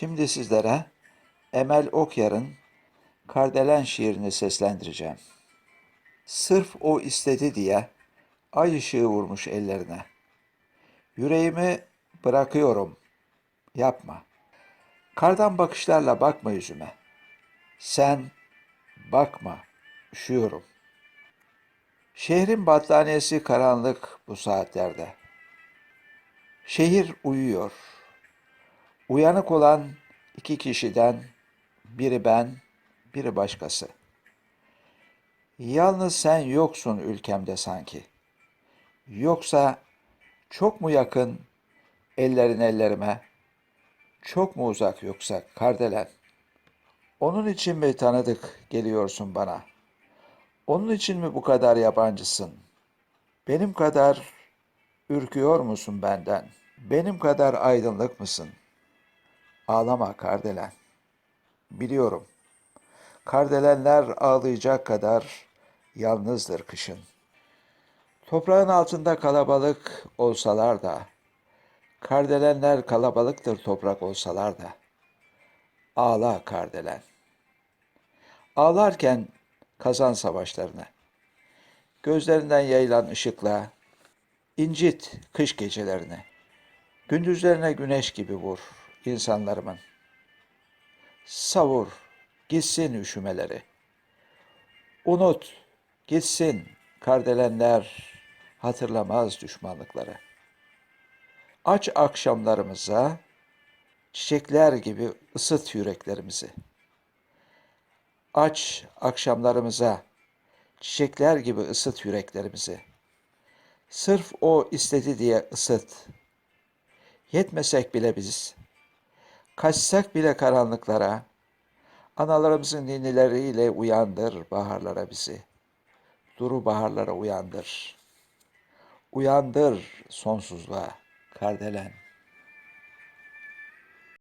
Şimdi sizlere Emel Okyar'ın Kardelen şiirini seslendireceğim. Sırf o istedi diye ay ışığı vurmuş ellerine. Yüreğimi bırakıyorum. Yapma. Kardan bakışlarla bakma yüzüme. Sen bakma. Üşüyorum. Şehrin battaniyesi karanlık bu saatlerde. Şehir uyuyor. Uyanık olan iki kişiden biri ben, biri başkası. Yalnız sen yoksun ülkemde sanki. Yoksa çok mu yakın ellerin ellerime? Çok mu uzak yoksa kardelen? Onun için mi tanıdık geliyorsun bana? Onun için mi bu kadar yabancısın? Benim kadar ürküyor musun benden? Benim kadar aydınlık mısın? Ağlama kardelen. Biliyorum. Kardelenler ağlayacak kadar yalnızdır kışın. Toprağın altında kalabalık olsalar da, kardelenler kalabalıktır toprak olsalar da. Ağla kardelen. Ağlarken kazan savaşlarını. Gözlerinden yayılan ışıkla incit kış gecelerini. Gündüzlerine güneş gibi vur insanlarımın. Savur, gitsin üşümeleri. Unut, gitsin kardelenler hatırlamaz düşmanlıkları. Aç akşamlarımıza çiçekler gibi ısıt yüreklerimizi. Aç akşamlarımıza çiçekler gibi ısıt yüreklerimizi. Sırf o istedi diye ısıt. Yetmesek bile biz, kaçsak bile karanlıklara, analarımızın ninileriyle uyandır baharlara bizi. Duru baharlara uyandır. Uyandır sonsuzluğa kardelen.